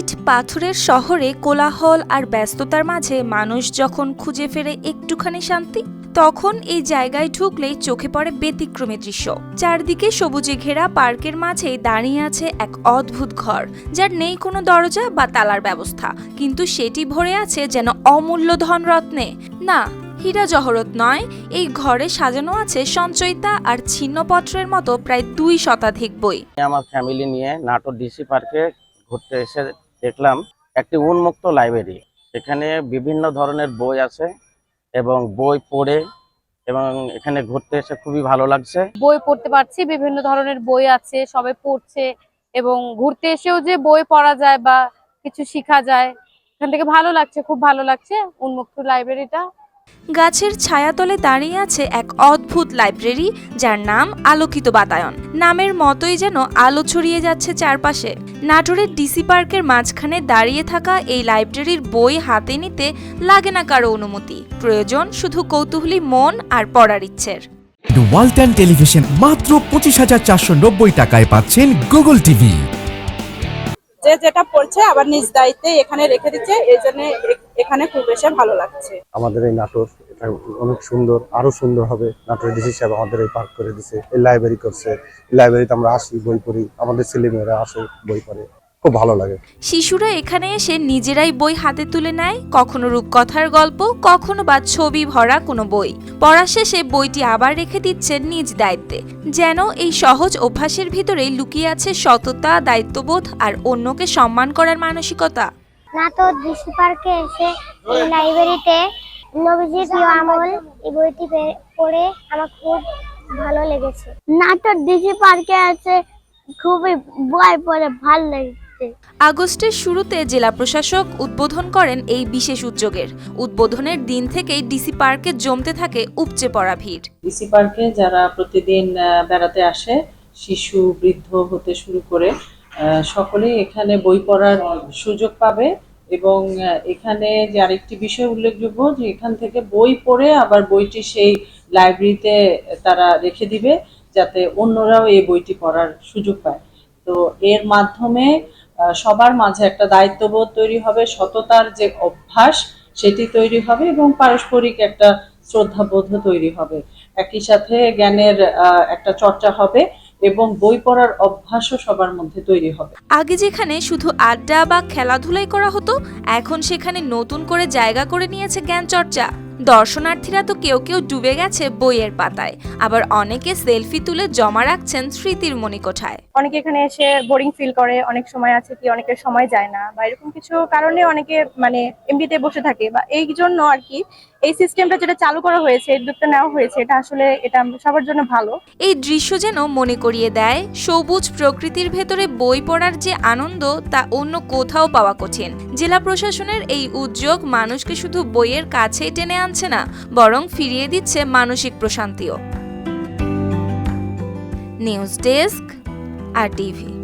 ইট পাথরের শহরে কোলাহল আর ব্যস্ততার মাঝে মানুষ যখন খুঁজে ফেরে একটুখানি শান্তি, তখন এই জায়গায় ঢুকলেই চোখে পড়ে ব্যতিক্রমী দৃশ্য। চারদিকে সবুজে ঘেরা পার্কের মাঝেই দাঁড়িয়ে আছে এক অদ্ভুত ঘর, যার নেই কোনো দরজা বা তালার ব্যবস্থা। কিন্তু সেটি ভরে আছে যেন অমূল্য ধনরত্নে। না, হীরা জহরত নয়, এই ঘরে সাজানো আছে সঞ্চয়িতা আর ছিন্নপত্রের মতো প্রায় দুই শতাধিক বই। আমার ফ্যামিলি নিয়ে নাটোর ডিসি পার্কে ঘুরতে এসে দেখলাম একটি উন্মুক্ত লাইব্রেরি। এখানে বিভিন্ন ধরনের বই আছে এবং বই পড়ে এবং এখানে ঘুরতে এসে খুবই ভালো লাগছে। বই পড়তে পারছি, বিভিন্ন ধরনের বই আছে, সবাই পড়ছে এবং ঘুরতে এসেও যে বই পড়া যায় বা কিছু শিখা যায়, এখান থেকে ভালো লাগছে, খুব ভালো লাগছে উন্মুক্ত লাইব্রেরিটা। গাছের ছায়াতলে দাঁড়িয়ে আছে এক অদ্ভুত লাইব্রেরি যার নাম আলোকিত বাতায়ন। নামের মতোই যেন আলো ছড়িয়ে যাচ্ছে চারপাশে। নাটোরের ডিসি পার্কের মাঝখানে দাঁড়িয়ে থাকা এই লাইব্রেরির বই হাতে নিতে লাগে না কারও অনুমতি। প্রয়োজন শুধু কৌতূহলী মন আর পড়ার ইচ্ছের। ওয়ালটন টেলিভিশন মাত্র পঁচিশ হাজার চারশো নব্বই টাকায় পাচ্ছেন গুগল টিভি। যে যেটা পড়ছে আবার নিজ দায়িত্বে এখানে রেখে দিচ্ছে এই জন্য এখানে খুব এসে ভালো লাগছে। আমাদের এই নাটক এটা অনেক সুন্দর আরও সুন্দর হবে। নাটোরের ডিসি সাহেব আমাদের এই পার্ক করে দিছে এই লাইব্রেরি করছে। লাইব্রেরিতে আমরা আসি বই পড়ি আমাদের ছেলেমেয়েরা আসে বই পড়ে। খুব ভালো লাগে। শিশুরা এখানে এসে নিজেরাই বই হাতে তুলে নেয় কখনো রূপকথার গল্প কখনো বা ছবি ভরা কোনো বই। পড়া শেষে বইটি আবার রেখে দিচ্ছে নিজ দায়িত্বে। যেন এই সহজ অভ্যাসের ভিতরেই লুকিয়ে আছে সততা দায়িত্ববোধ আর অন্যকে সম্মান করার মানসিকতা। নাটোর ডিসি পার্কে এসে এই লাইব্রেরিতে নবীজির প্রিয় আমল এই বইটি পড়ে আমার খুব ভালো লেগেছে। নাটোর ডিসি পার্কে আছে খুবই বই পড়ে ভালো লেগেছে। আগস্টের শুরুতে জেলা প্রশাসক উদ্বোধন করেন এই বিশেষ উদ্যোগের। উদ্বোধনের দিন থেকেই ডিসি পার্কে জমতে থাকে উপচে পড়া ভিড়। ডিসি পার্কে যারা প্রতিদিন আহ, বেড়াতে আসে শিশু বৃদ্ধ হতে শুরু করে সকলেই এখানে বই পড়ার সুযোগ পাবে এবং এখানে যে আরেকটি বিষয় উল্লেখযোগ্য যে এখান থেকে বই পড়ে আবার বইটি সেই লাইব্রেরিতে তারা রেখে দিবে যাতে অন্যরাও এই বইটি পড়ার সুযোগ পায়। তো এর মাধ্যমে সবার মাঝে একটা দায়িত্ববোধ তৈরি হবে, সততার যে অভ্যাস সেটি তৈরি হবে এবং পারস্পরিক একটা শ্রদ্ধাবোধ তৈরি হবে। একই সাথে জ্ঞানের একটা চর্চা হবে। এবং বই পড়ার অভ্যাসও সবার মধ্যে তৈরি হবে। আগে যেখানে শুধু আড্ডা বা খেলাধুলাই করা হতো এখন সেখানে নতুন করে জায়গা করে নিয়েছে জ্ঞান চর্চা দর্শনার্থীরা তো কেউ কেউ ডুবে গেছে বইয়ের পাতায় আবার অনেকে সেলফি তুলে জমা রাখছেন স্মৃতির মণিকোঠায়। অনেকে এখানে এসে বোরিং ফিল করে অনেক সময় আছে কি অনেকের সময় যায় না বা এরকম কিছু কারণে অনেকে মানে এমবিতে বসে থাকে বা এই জন্য আর কি এই সিস্টেমটা যেটা চালু করা হয়েছে, এই উদ্যোগটা নেওয়া হয়েছে, এটা আসলে এটা সবার জন্য ভালো। এই দৃশ্য যেন মনে করিয়ে দেয়, সবুজ প্রকৃতির ভেতরে বই পড়ার যে আনন্দ, তা অন্য কোথাও পাওয়া কঠিন। জেলা প্রশাসনের এই উদ্যোগ মানুষকে শুধু বইয়ের কাছেই টেনে আনছে না, বরং ফিরিয়ে দিচ্ছে মানসিক প্রশান্তিও। News desk, R TV.